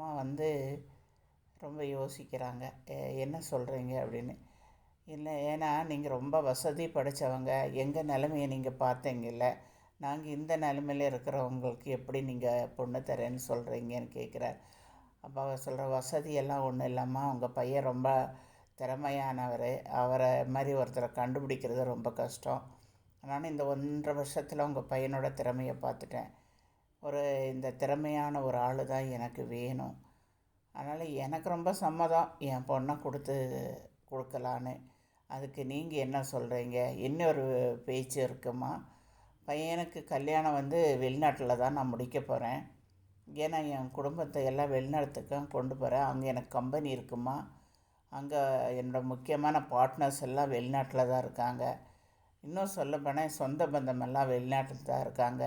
அம்மா வந்து ரொம்ப யோசிக்கிறாங்க. என்ன சொல்கிறீங்க அப்படின்னு. இல்லை ஏன்னா நீங்கள் ரொம்ப வசதி படித்தவங்க எங்கள் நிலமையை நீங்கள் பார்த்தீங்கல்ல? நாங்கள் இந்த நிலமையில இருக்கிறவங்களுக்கு எப்படி நீங்கள் பொண்ணு தரேன்னு சொல்கிறீங்கன்னு கேட்குறார். அப்போ அவர் சொல்கிற வசதியெல்லாம் ஒன்றும் இல்லாமல் உங்கள் பையன் ரொம்ப திறமையானவர். அவரை மாதிரி ஒருத்தரை கண்டுபிடிக்கிறது ரொம்ப கஷ்டம். ஆனாலும் இந்த ஒன்றரை வருஷத்தில் உங்கள் பையனோட திறமையை பார்த்துட்டேன். ஒரு இந்த திறமையான ஒரு ஆள் தான் எனக்கு வேணும். அதனால் எனக்கு ரொம்ப சம்மதம். என் பொண்ணை கொடுத்து கொடுக்கலான்னு. அதுக்கு நீங்கள் என்ன சொல்கிறீங்க இன்னொரு பேச்சு இருக்குமா? பையனுக்கு கல்யாணம் வந்து வெளிநாட்டில் தான் நான் முடிக்க போகிறேன் ஏன்னா என் குடும்பத்தை எல்லாம் வெளிநாட்டுக்கும் கொண்டு போகிறேன் அங்கே எனக்கு கம்பெனி இருக்குமா? அங்கே என்னோடய முக்கியமான பார்ட்னர்ஸ் எல்லாம் வெளிநாட்டில் தான் இருக்காங்க. இன்னும் சொல்லப்போனால் சொந்த பந்தமெல்லாம் வெளிநாட்டில் தான் இருக்காங்க.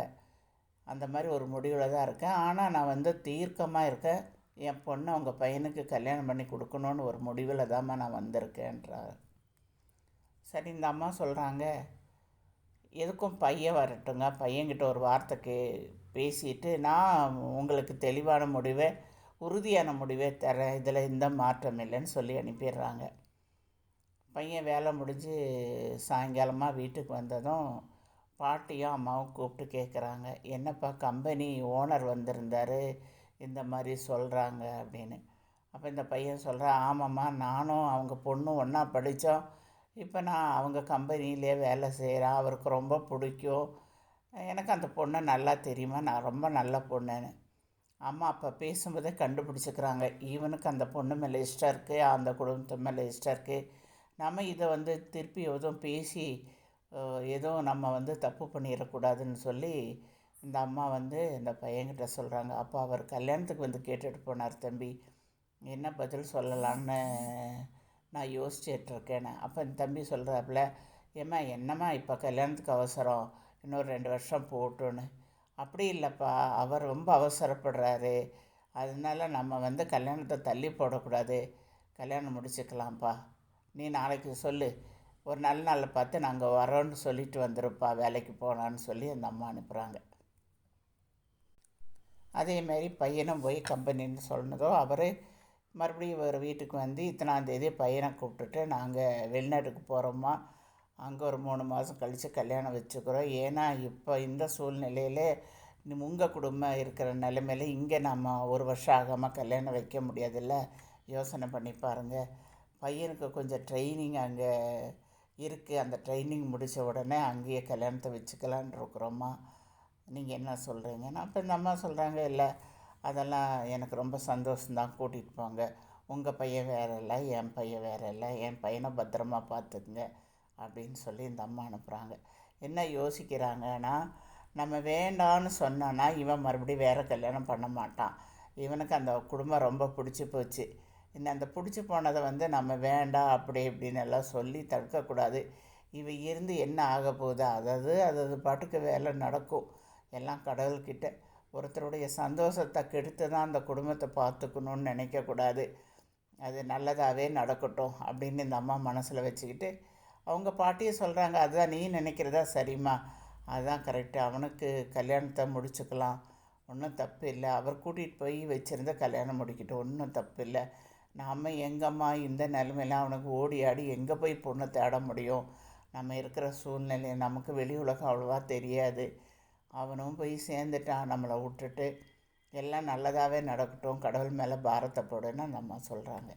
அந்த மாதிரி ஒரு முடிவில் தான் இருக்கேன். ஆனால் நான் வந்து தீர்க்கமாக இருக்கேன் என் பொண்ணை உங்கள் பையனுக்கு கல்யாணம் பண்ணி கொடுக்கணுன்னு ஒரு முடிவில் தாம்மா நான் வந்திருக்கேன்றார். சரி இந்த அம்மா சொல்கிறாங்க எதுக்கும் பையன் வரட்டுங்க. பையன்கிட்ட ஒரு வார்த்தைக்கு பேசிட்டு நான் உங்களுக்கு தெளிவான முடிவை உறுதியான முடிவை தரேன். இதில் எந்த மாற்றம் இல்லைன்னு சொல்லி அனுப்பிடுறாங்க. பையன் வேலை முடிஞ்சு சாயங்காலமாக வீட்டுக்கு வந்ததும் பாட்டியும் அம்மாவும் கூப்பிட்டு கேட்குறாங்க என்னப்பா கம்பெனி ஓனர் வந்திருந்தார் இந்த மாதிரி சொல்கிறாங்க அப்படின்னு. அப்போ இந்த பையன் சொல்கிறான் ஆமாம்மா நானும் அவங்க பொண்ணும் ஒன்றா படித்தோம் இப்போ நான் அவங்க கம்பெனியிலே வேலை செய்கிறேன் அவருக்கு ரொம்ப பிடிக்கும். எனக்கு அந்த பொண்ணை நல்லா தெரியுமா? நான் ரொம்ப நல்ல பொண்ணுன்னு. அம்மா அப்போ பேசும்போதே கண்டுபிடிச்சிக்கிறாங்க. ஈவனுக்கு அந்த பொண்ணு மேலே இஷ்டம் இருக்குது அந்த குடும்பத்து மேலே இஷ்டம் இருக்குது நம்ம இதை வந்து திருப்பி எதுவும் பேசி எதுவும் நம்ம வந்து தப்பு பண்ணிடக்கூடாதுன்னு சொல்லி இந்த அம்மா வந்து இந்த பையன்கிட்ட சொல்கிறாங்க அப்போ அவர் கல்யாணத்துக்கு வந்து கேட்டுட்டு போனார் தம்பி என்ன பதில் சொல்லலான்னு நான் யோசிச்சிட்ருக்கேன்னு அப்போ இந்த தம்பி சொல்கிறாப்புல ஏம்மா என்னம்மா இப்போ கல்யாணத்துக்கு அவசரம்? இன்னொரு ரெண்டு வருஷம் போட்டோன்னு. அப்படி இல்லைப்பா அவர் ரொம்ப அவசரப்படுறாரு. அதனால நம்ம வந்து கல்யாணத்தை தள்ளி போடக்கூடாது. கல்யாணம் முடிச்சுக்கலாம்ப்பா. நீ நாளைக்கு சொல்லு. ஒரு நல்ல நாளில் பார்த்து நாங்கள் வரோன்னு சொல்லிட்டு வந்துருப்பா வேலைக்கு போனான்னு சொல்லி அந்த அம்மா அனுப்புகிறாங்க அதேமாரி பையனும் போய் கம்பெனின்னு சொன்னதோ அவர் மறுபடியும் ஒரு வீட்டுக்கு வந்து இத்தனாந்தேதி பையனை கூப்பிட்டுட்டு நாங்கள் வெளிநாட்டுக்கு போகிறோமா அங்கே ஒரு மூணு மாதம் கழித்து கல்யாணம் வச்சுக்கிறோம். ஏன்னா இப்போ இந்த சூழ்நிலையில் உங்கள் குடும்பம் இருக்கிற நிலைமையில் இங்கே நம்ம ஒரு வருஷம் ஆகாமல் கல்யாணம் வைக்க முடியாதுல்ல? யோசனை பண்ணி பாருங்கள் பையனுக்கு கொஞ்சம் ட்ரைனிங் அங்கே இருக்குது அந்த ட்ரைனிங் முடித்த உடனே அங்கேயே கல்யாணத்தை வச்சுக்கலான் இருக்கிறோமா? நீங்கள் என்ன சொல்கிறீங்கன்னா அப்போ இந்த அம்மா சொல்கிறாங்க இல்லை அதெல்லாம் எனக்கு ரொம்ப சந்தோஷம்தான் கூட்டிகிட்டு போங்க. உங்கள் பையன் வேறு இல்லை என் பையன் வேறு இல்லை என் பையனை பத்திரமா பார்த்துக்குங்க அப்படின்னு சொல்லி இந்த அம்மா அனுப்புகிறாங்க என்ன யோசிக்கிறாங்கன்னா நம்ம வேண்டான்னு சொன்னோன்னா இவன் மறுபடியும் வேறு கல்யாணம் பண்ண மாட்டான். இவனுக்கு அந்த குடும்பம் ரொம்ப பிடிச்சி போச்சு. இந்த அந்த பிடிச்சி போனதை வந்து நம்ம வேண்டாம் அப்படி இப்படின்னு எல்லாம் சொல்லி தடுக்கக்கூடாது. இவை இருந்து என்ன ஆக போகுது? அதாவது அது பாட்டுக்கு வேலை நடக்கும். எல்லாம் கடவுள்கிட்ட. ஒருத்தருடைய சந்தோஷத்தை கெடுத்து தான் அந்த குடும்பத்தை பார்த்துக்கணுன்னு நினைக்கக்கூடாது. அது நல்லதாகவே நடக்கட்டும் அப்படின்னு இந்த அம்மா மனசில் வச்சுக்கிட்டு அவங்க பாட்டியை சொல்கிறாங்க அதுதான் நீ நினைக்கிறதா? சரிம்மா. அதுதான் கரெக்டு. அவனுக்கு கல்யாணத்தை முடிச்சுக்கலாம். ஒன்றும் தப்பு இல்லை. அவர் கூட்டிகிட்டு போய் வச்சுருந்த கல்யாணம் முடிக்கட்டும். ஒன்றும் தப்பு இல்லை. நாம் எங்கம்மா இந்த நிலமையெல்லாம் அவனுக்கு ஓடி ஆடி எங்கே போய் பொண்ணை தேட முடியும்? நம்ம இருக்கிற சூழ்நிலை நமக்கு வெளி உலகம் அவ்வளோவா தெரியாது. அவனும் போய் சேர்ந்துட்டான். நம்மளை விட்டுட்டு எல்லாம் நல்லதாகவே நடக்கட்டும். கடவுள் மேலே பாரத்தை போடுன்னு அந்த அம்மா சொல்கிறாங்க